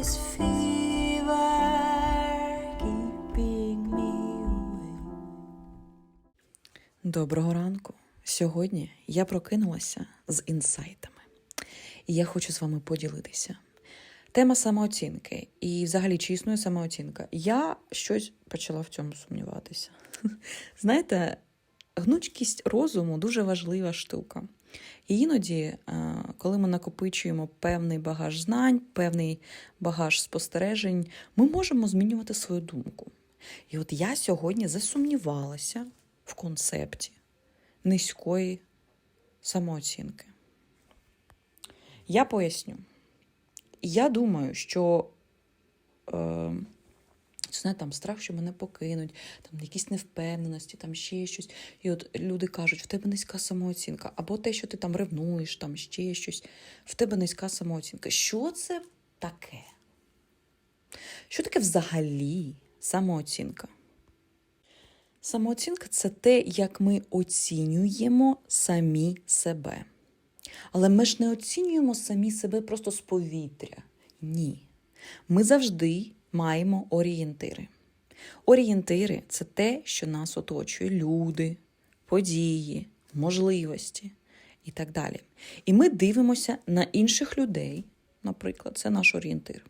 this fever keeping me awake. Доброго ранку. Сьогодні я прокинулася з інсайтами, і я хочу з вами поділитися. Тема самооцінки і взагалі чи існує самооцінка. Я щось почала в цьому сумніватися. Знаєте, гнучкість розуму дуже важлива штука. І іноді, е, коли ми накопичуємо певний багаж знань, певний багаж спостережень, ми можемо змінювати свою думку. І от я сьогодні засумнівалася в концепті низької самооцінки. Я поясню. Я думаю, що е, знає, там страх, що мене покинуть, там якісь невпевненості, там ще щось. І от люди кажуть, в тебе низька самооцінка, або те, що ти там ревнуєш, там ще щось, в тебе низька самооцінка. Що це таке? Що таке взагалі самооцінка? Самооцінка це те, як ми оцінюємо самі себе. Але ми ж не оцінюємо самі себе просто з повітря. Ні. Ми завжди маємо орієнтири. Орієнтири це те, що нас оточує люди, події, можливості і так далі. І ми дивимося на інших людей, наприклад, це наш орієнтир.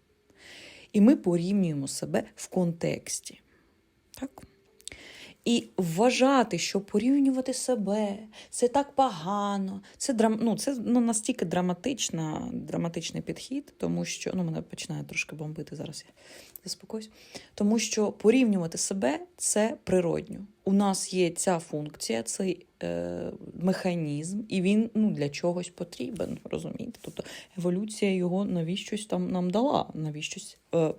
І ми порівнюємо себе в контексті. Так? І вважати, що порівнювати себе це так погано, це драм... ну, це ну, настільки драматична, драматичний підхід, тому що ну, мене починає трошки бомбити зараз. Я заспокоюсь. Тому що порівнювати себе це природньо. У нас є ця функція, цей е, механізм, і він ну, для чогось потрібен. Розумієте? Тобто еволюція його навіщось там нам дала, навіщось е,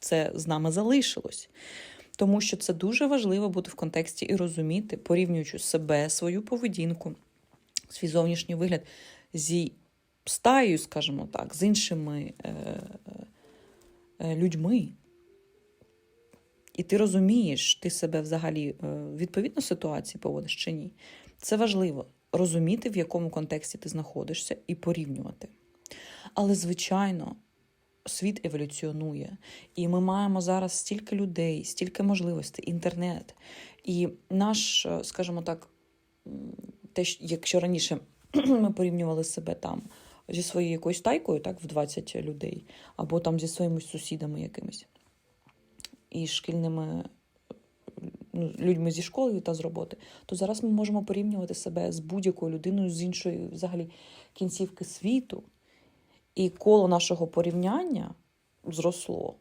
це з нами залишилось. Тому що це дуже важливо бути в контексті і розуміти, порівнюючи себе, свою поведінку, свій зовнішній вигляд зі стаєю, скажімо так, з іншими е, е, людьми. І ти розумієш, ти себе взагалі е, відповідно ситуації поводиш чи ні. Це важливо розуміти, в якому контексті ти знаходишся, і порівнювати. Але, звичайно, світ еволюціонує, і ми маємо зараз стільки людей, стільки можливостей, інтернет. І наш, е, скажімо так, те, якщо раніше ми порівнювали себе там зі своєю якоюсь тайкою, так, в 20 людей, або там зі своїми сусідами якимись і шкільними ну, людьми зі школи та з роботи, то зараз ми можемо порівнювати себе з будь-якою людиною з іншої взагалі кінцівки світу. І коло нашого порівняння зросло.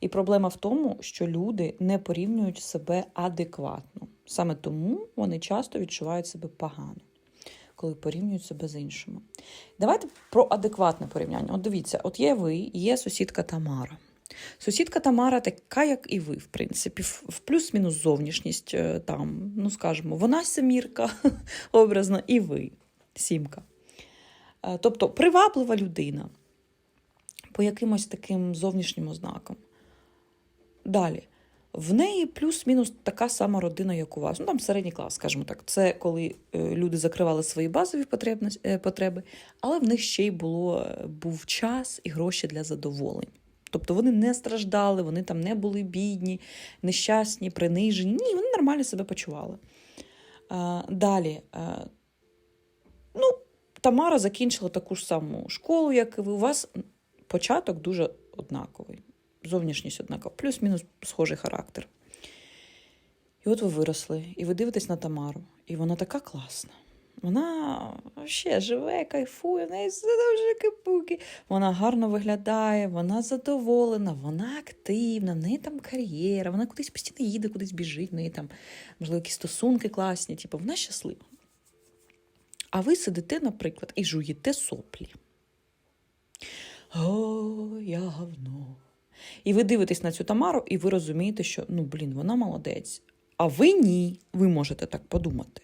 І проблема в тому, що люди не порівнюють себе адекватно. Саме тому вони часто відчувають себе погано, коли порівнюють себе з іншими. Давайте про адекватне порівняння. От дивіться, от є ви, є сусідка Тамара. Сусідка Тамара така, як і ви, в принципі, в плюс-мінус зовнішність е, там, ну скажімо, вона семірка образно, і ви сімка. Е, тобто приваблива людина по якимось таким зовнішнім ознакам. Далі. В неї плюс-мінус така сама родина, як у вас. Ну, там середній клас, скажімо так. Це коли е, люди закривали свої базові е, потреби, але в них ще й було, був час і гроші для задоволень. Тобто вони не страждали, вони там не були бідні, нещасні, принижені. Ні, вони нормально себе почували. Далі. Ну, Тамара закінчила таку ж саму школу, як і ви. У вас початок дуже однаковий. Зовнішність однакова, плюс-мінус схожий характер. І от ви виросли, і ви дивитесь на Тамару, і вона така класна. Вона ще живе, кайфує, в неї все кипуки. Вона гарно виглядає, вона задоволена, вона активна, в неї там кар'єра, вона кудись постійно їде, кудись біжить, в неї там, можливо, якісь стосунки класні, типу, вона щаслива. А ви сидите, наприклад, і жуєте соплі. О, я говно. І ви дивитесь на цю Тамару, і ви розумієте, що ну, блін, вона молодець. А ви ні, ви можете так подумати.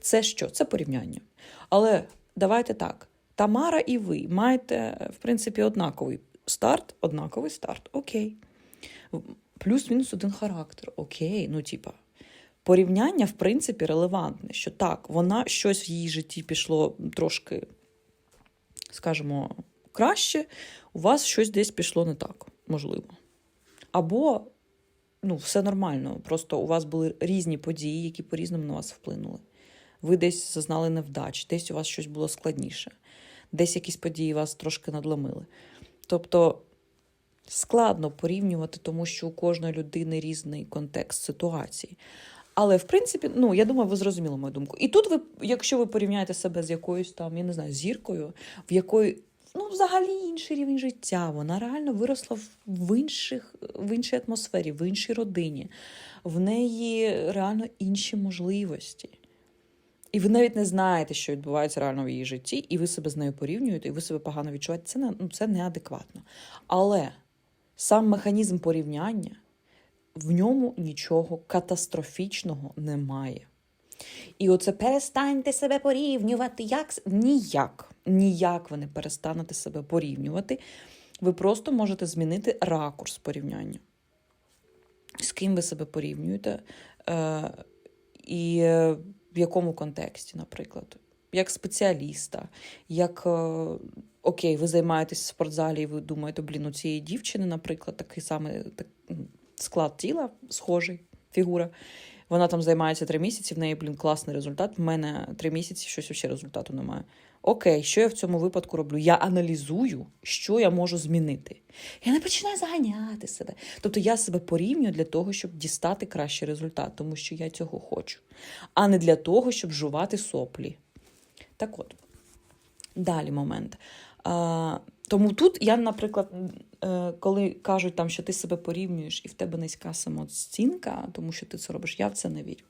Це що? Це порівняння. Але давайте так: Тамара і ви маєте, в принципі, однаковий старт, однаковий старт. Окей. Плюс-мінус один характер. Окей, ну, типа. Порівняння, в принципі, релевантне, що так, вона щось в її житті пішло трошки, скажімо, краще, у вас щось десь пішло не так, можливо. Або ну, все нормально, просто у вас були різні події, які по-різному на вас вплинули. Ви десь зазнали невдач, десь у вас щось було складніше, десь якісь події вас трошки надломили. Тобто складно порівнювати, тому що у кожної людини різний контекст ситуації. Але в принципі, ну я думаю, ви зрозуміли мою думку. І тут ви, якщо ви порівняєте себе з якоюсь там, я не знаю, зіркою, в якої ну, взагалі інший рівень життя, вона реально виросла в- інших, в іншій атмосфері, в іншій родині, в неї реально інші можливості. І ви навіть не знаєте, що відбувається реально в її житті, і ви себе з нею порівнюєте, і ви себе погано відчуваєте. Це, не, ну, це неадекватно. Але сам механізм порівняння в ньому нічого катастрофічного немає. І оце перестаньте себе порівнювати. Як? Ніяк. Ніяк ви не перестанете себе порівнювати. Ви просто можете змінити ракурс порівняння. З ким ви себе порівнюєте, е, і е, в якому контексті, наприклад, як спеціаліста, як е, окей, ви займаєтесь в спортзалі, і ви думаєте, блін, у цієї дівчини, наприклад, такий самий так, склад тіла, схожий, фігура. Вона там займається три місяці, в неї, блін, класний результат. В мене три місяці щось ще результату немає. Окей, що я в цьому випадку роблю? Я аналізую, що я можу змінити. Я не починаю заганяти себе. Тобто я себе порівнюю для того, щоб дістати кращий результат, тому що я цього хочу, а не для того, щоб жувати соплі. Так от, далі момент. Тому тут я, наприклад, е, коли кажуть, там, що ти себе порівнюєш і в тебе низька самооцінка, тому що ти це робиш, я в це не вірю.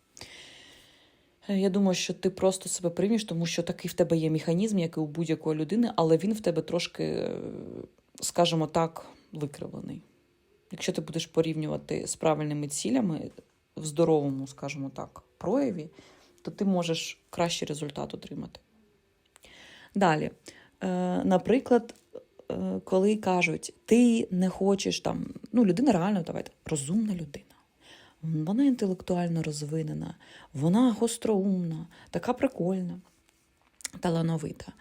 Е, Я думаю, що ти просто себе порівнюєш, тому що такий в тебе є механізм, як і у будь-якої людини, але він в тебе трошки, е, скажімо так, викривлений. Якщо ти будеш порівнювати з правильними цілями в здоровому, скажімо так, прояві, то ти можеш кращий результат отримати. Далі, наприклад, коли кажуть, ти не хочеш там, ну, людина реально, давайте, розумна людина. Вона інтелектуально розвинена, вона гостроумна, така прикольна, талановита.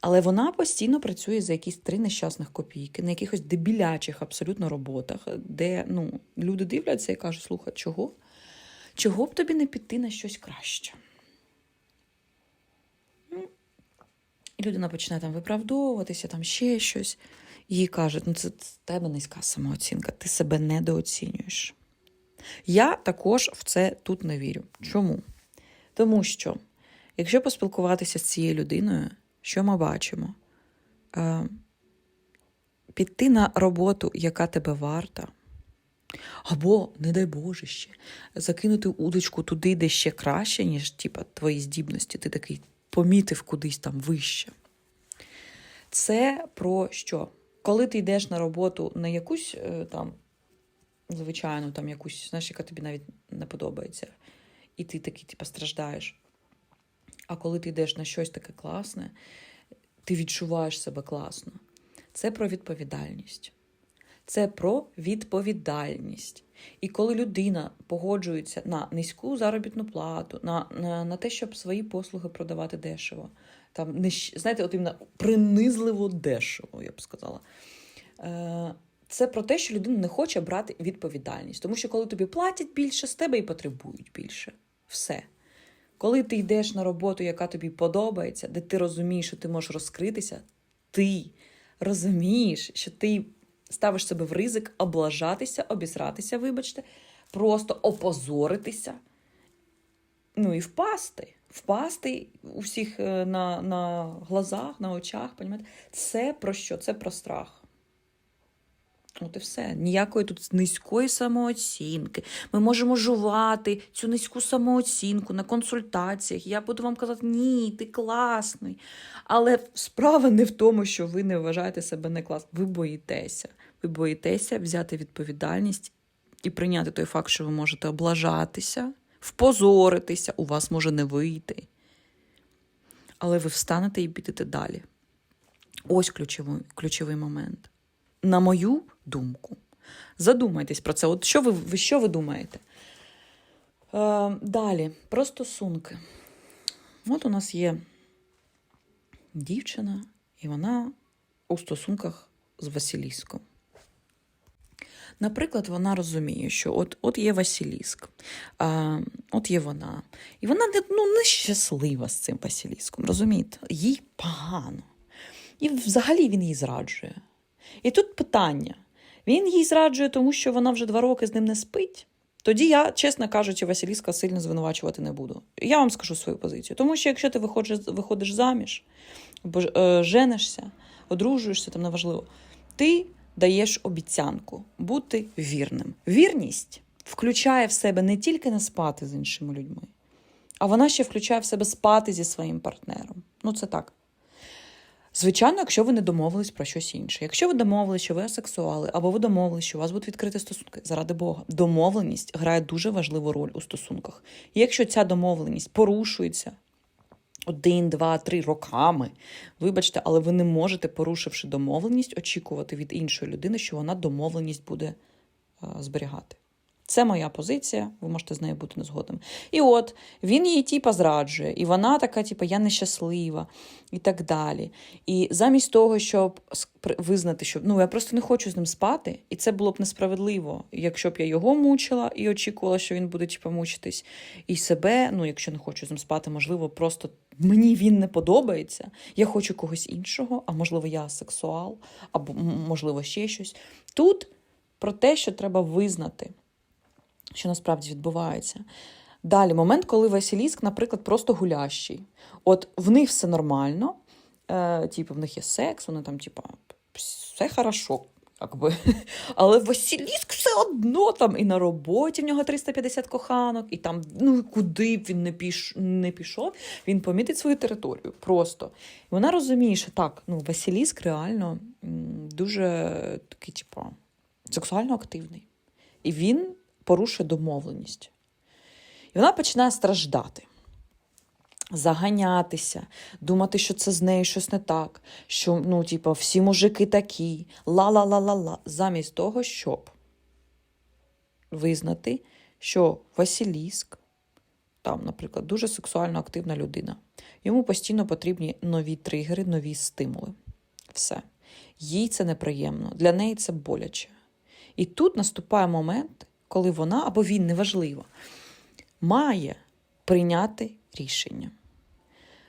Але вона постійно працює за якісь три нещасних копійки, на якихось дебілячих абсолютно роботах, де ну, люди дивляться і кажуть, слухай, чого? Чого б тобі не піти на щось краще? Ну, І людина починає там виправдовуватися, там ще щось. Їй кажуть, ну це в тебе низька самооцінка, ти себе недооцінюєш. Я також в це тут не вірю. Чому? Тому що, якщо поспілкуватися з цією людиною, що ми бачимо? Е, піти на роботу, яка тебе варта, або, не дай Боже, ще закинути удочку туди, де ще краще, ніж типа, твої здібності, ти такий помітив кудись там вище. Це про що? Коли ти йдеш на роботу на якусь е, там, звичайно, там якусь, знаєш, яка тобі навіть не подобається, і ти такий, типа, страждаєш. А коли ти йдеш на щось таке класне, ти відчуваєш себе класно. Це про відповідальність. Це про відповідальність. І коли людина погоджується на низьку заробітну плату, на, на, на те, щоб свої послуги продавати дешево, там не знаєте, от іменно принизливо дешево, я б сказала. Е, Це про те, що людина не хоче брати відповідальність. Тому що коли тобі платять більше, з тебе і потребують більше. Все. Коли ти йдеш на роботу, яка тобі подобається, де ти розумієш, що ти можеш розкритися, ти розумієш, що ти ставиш себе в ризик облажатися, обісратися, вибачте, просто опозоритися, ну і впасти. Впасти у всіх е, на, на глазах, на очах, понімаєте? Це про що? Це про страх. От і все. Ніякої тут низької самооцінки. Ми можемо жувати цю низьку самооцінку на консультаціях. Я буду вам казати, ні, ти класний. Але справа не в тому, що ви не вважаєте себе не класним. Ви боїтеся. Ви боїтеся взяти відповідальність і прийняти той факт, що ви можете облажатися, впозоритися, у вас може не вийти. Але ви встанете і підете далі. Ось ключовий, ключовий момент. На мою думку, задумайтесь про це. От що ви, що ви думаєте? Е, далі, про стосунки. От у нас є дівчина, і вона у стосунках з Василіском. Наприклад, вона розуміє, що от, от є Василіск, а, от є вона. І вона ну, не з цим Василіском, розумієте? Їй погано. І взагалі він їй зраджує. І тут питання: він їй зраджує, тому що вона вже два роки з ним не спить. Тоді я, чесно кажучи, Василіска сильно звинувачувати не буду. Я вам скажу свою позицію. Тому що якщо ти виходиш, виходиш заміж, або е, женишся, одружуєшся, там неважливо, ти даєш обіцянку бути вірним. Вірність включає в себе не тільки не спати з іншими людьми, а вона ще включає в себе спати зі своїм партнером. Ну, це так. Звичайно, якщо ви не домовились про щось інше. Якщо ви домовились, що ви асексуали, або ви домовились, що у вас будуть відкриті стосунки, заради Бога, домовленість грає дуже важливу роль у стосунках. І якщо ця домовленість порушується один, два, три роками, вибачте, але ви не можете, порушивши домовленість, очікувати від іншої людини, що вона домовленість буде е, зберігати. Це моя позиція, ви можете з нею бути незгодним. І от він її типа зраджує, і вона така, типа, я нещаслива, і так далі. І замість того, щоб визнати, що ну я просто не хочу з ним спати, і це було б несправедливо, якщо б я його мучила і очікувала, що він буде типа мучитись, і себе, ну якщо не хочу з ним спати, можливо, просто мені він не подобається. Я хочу когось іншого, а можливо, я сексуал, або можливо ще щось. Тут про те, що треба визнати що насправді відбувається. Далі, момент, коли Василіск, наприклад, просто гулящий. От в них все нормально, е, типу, в них є секс, вони там, типу, все хорошо. Якби. Але Василіск все одно там і на роботі в нього 350 коханок, і там, ну куди б він не, піш, не пішов, він помітить свою територію просто. І вона розуміє, що так, ну, Василіск реально дуже такий, типу, сексуально активний. І він порушує домовленість. І вона починає страждати, заганятися, думати, що це з нею щось не так, що ну, типу, всі мужики такі, ла-ла-ла-ла-ла, замість того, щоб визнати, що Василіск, там, наприклад, дуже сексуально активна людина. Йому постійно потрібні нові тригери, нові стимули. Все. Їй це неприємно, для неї це боляче. І тут наступає момент, коли вона або він, неважливо, має прийняти рішення.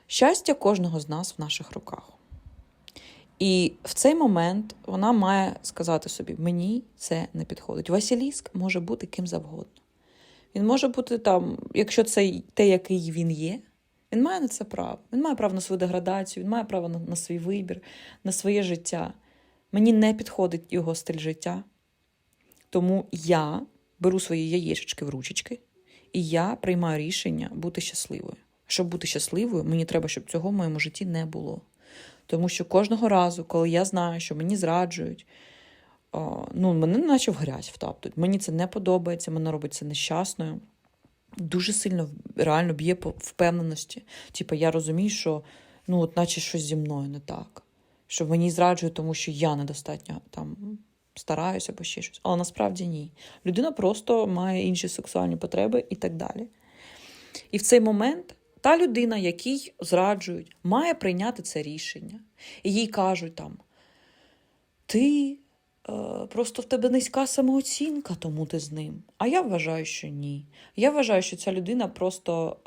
Щастя кожного з нас в наших руках. І в цей момент вона має сказати собі: мені це не підходить. Василіск може бути ким завгодно. Він може бути там, якщо це те, який він є, він має на це право. Він має право на свою деградацію, він має право на, на свій вибір, на своє життя. Мені не підходить його стиль життя. Тому я беру свої яєчечки в ручечки, і я приймаю рішення бути щасливою. Щоб бути щасливою, мені треба, щоб цього в моєму житті не було. Тому що кожного разу, коли я знаю, що мені зраджують, ну, мене наче в грязь втаптують. Мені це не подобається, мене робить це нещасною. Дуже сильно реально б'є по впевненості. Типу, я розумію, що ну, от наче щось зі мною не так. Що мені зраджують, тому що я недостатньо там стараюся або ще щось. Але насправді ні. Людина просто має інші сексуальні потреби і так далі. І в цей момент та людина, якій зраджують, має прийняти це рішення. І їй кажуть там: ти е, просто в тебе низька самооцінка, тому ти з ним. А я вважаю, що ні. Я вважаю, що ця людина просто,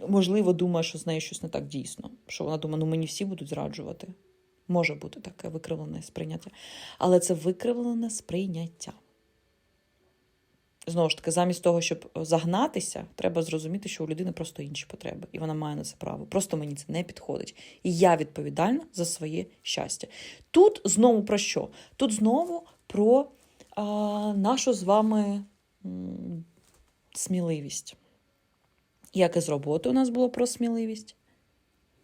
е, можливо, думає, що з нею щось не так дійсно. Що вона думає, ну мені всі будуть зраджувати. Може бути таке викривлене сприйняття. Але це викривлене сприйняття. Знову ж таки, замість того, щоб загнатися, треба зрозуміти, що у людини просто інші потреби, і вона має на це право. Просто мені це не підходить. І я відповідальна за своє щастя. Тут знову про що? Тут знову про а, нашу з вами сміливість. Як і з роботи у нас було про сміливість,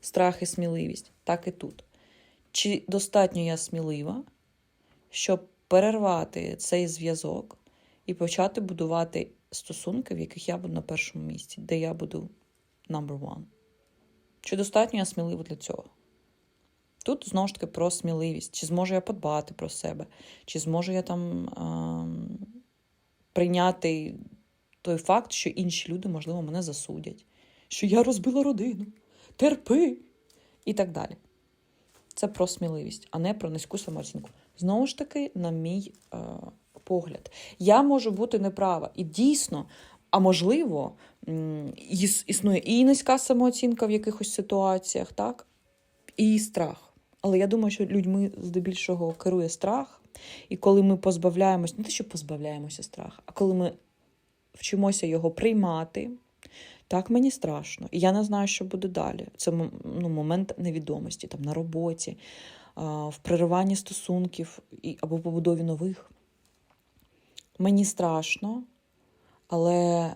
страх і сміливість, так і тут. Чи достатньо я смілива, щоб перервати цей зв'язок і почати будувати стосунки, в яких я буду на першому місці, де я буду number one? Чи достатньо я смілива для цього? Тут знову ж таки про сміливість. Чи зможу я подбати про себе, чи зможу я там ем, прийняти той факт, що інші люди, можливо, мене засудять, що я розбила родину, терпи і так далі. Це про сміливість, а не про низьку самооцінку. Знову ж таки, на мій е, погляд, я можу бути неправа. І дійсно, а можливо, іс- існує і низька самооцінка в якихось ситуаціях, так? І страх. Але я думаю, що людьми здебільшого керує страх. І коли ми позбавляємось, не те, що позбавляємося страху, а коли ми вчимося його приймати, так мені страшно. І я не знаю, що буде далі. Це ну, момент невідомості там, на роботі, в перериванні стосунків або побудові нових. Мені страшно, але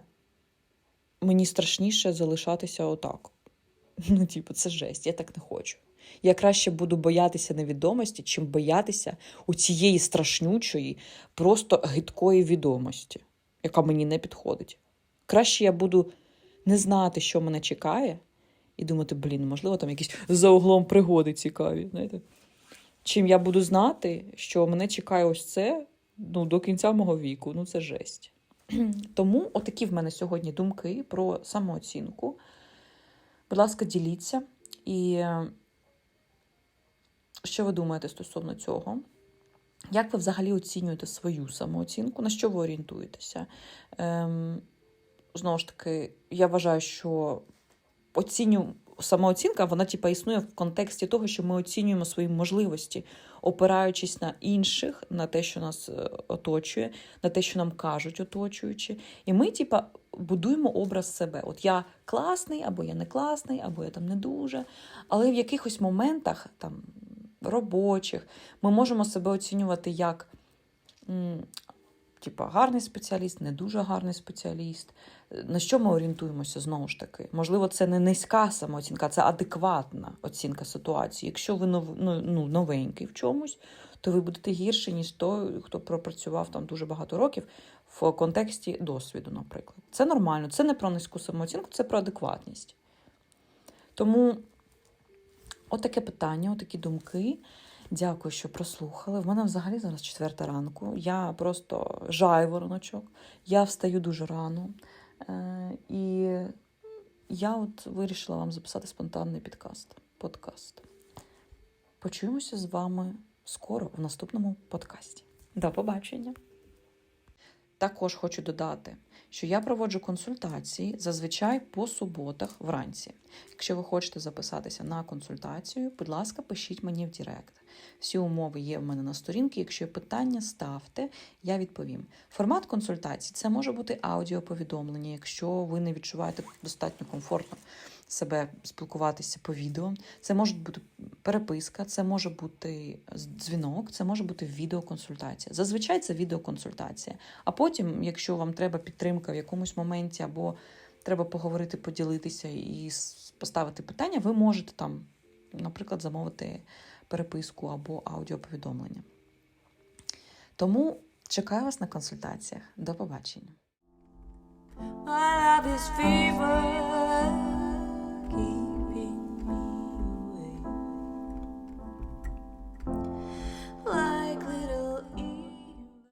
мені страшніше залишатися отак. Ну, типу, це жесть, я так не хочу. Я краще буду боятися невідомості, чим боятися у цієї страшнючої, просто гидкої відомості, яка мені не підходить. Краще я буду не знати, що мене чекає, і думати, блін, можливо, там якісь за углом пригоди цікаві. Знаєте? Чим я буду знати, що мене чекає ось це ну, до кінця мого віку. Ну, це жесть. Тому отакі в мене сьогодні думки про самооцінку. Будь ласка, діліться. І е, що ви думаєте стосовно цього? Як ви взагалі оцінюєте свою самооцінку? На що ви орієнтуєтеся? Ем, знову ж таки, я вважаю, що оціню самооцінка, вона типа існує в контексті того, що ми оцінюємо свої можливості, опираючись на інших, на те, що нас е, оточує, на те, що нам кажуть оточуючі. І ми, типа, будуємо образ себе. От я класний, або я не класний, або я там не дуже. Але в якихось моментах, там робочих, ми можемо себе оцінювати як. М, Типа гарний спеціаліст, не дуже гарний спеціаліст. На що ми орієнтуємося знову ж таки? Можливо, це не низька самооцінка, це адекватна оцінка ситуації. Якщо ви нов, ну, ну, новенький в чомусь, то ви будете гірше, ніж той, хто пропрацював там дуже багато років в контексті досвіду, наприклад. Це нормально, це не про низьку самооцінку, це про адекватність. Тому отаке питання, отакі думки. Дякую, що прослухали. В мене взагалі зараз четверта ранку. Я просто жайвороночок. Я встаю дуже рано. Е, і я от вирішила вам записати спонтанний підкаст. подкаст. Почуємося з вами скоро в наступному подкасті. До побачення! Також хочу додати, що я проводжу консультації зазвичай по суботах вранці. Якщо ви хочете записатися на консультацію, будь ласка, пишіть мені в Директ. Всі умови є в мене на сторінці. Якщо є питання, ставте, я відповім. Формат консультації це може бути аудіоповідомлення, якщо ви не відчуваєте достатньо комфортно себе спілкуватися по відео. Це може бути переписка, це може бути дзвінок, це може бути відеоконсультація. Зазвичай це відеоконсультація. А потім, якщо вам треба підтримка в якомусь моменті, або треба поговорити, поділитися і поставити питання, ви можете там, наприклад, замовити переписку або аудіоповідомлення. Тому чекаю вас на консультаціях. До побачення. My love is fever. You.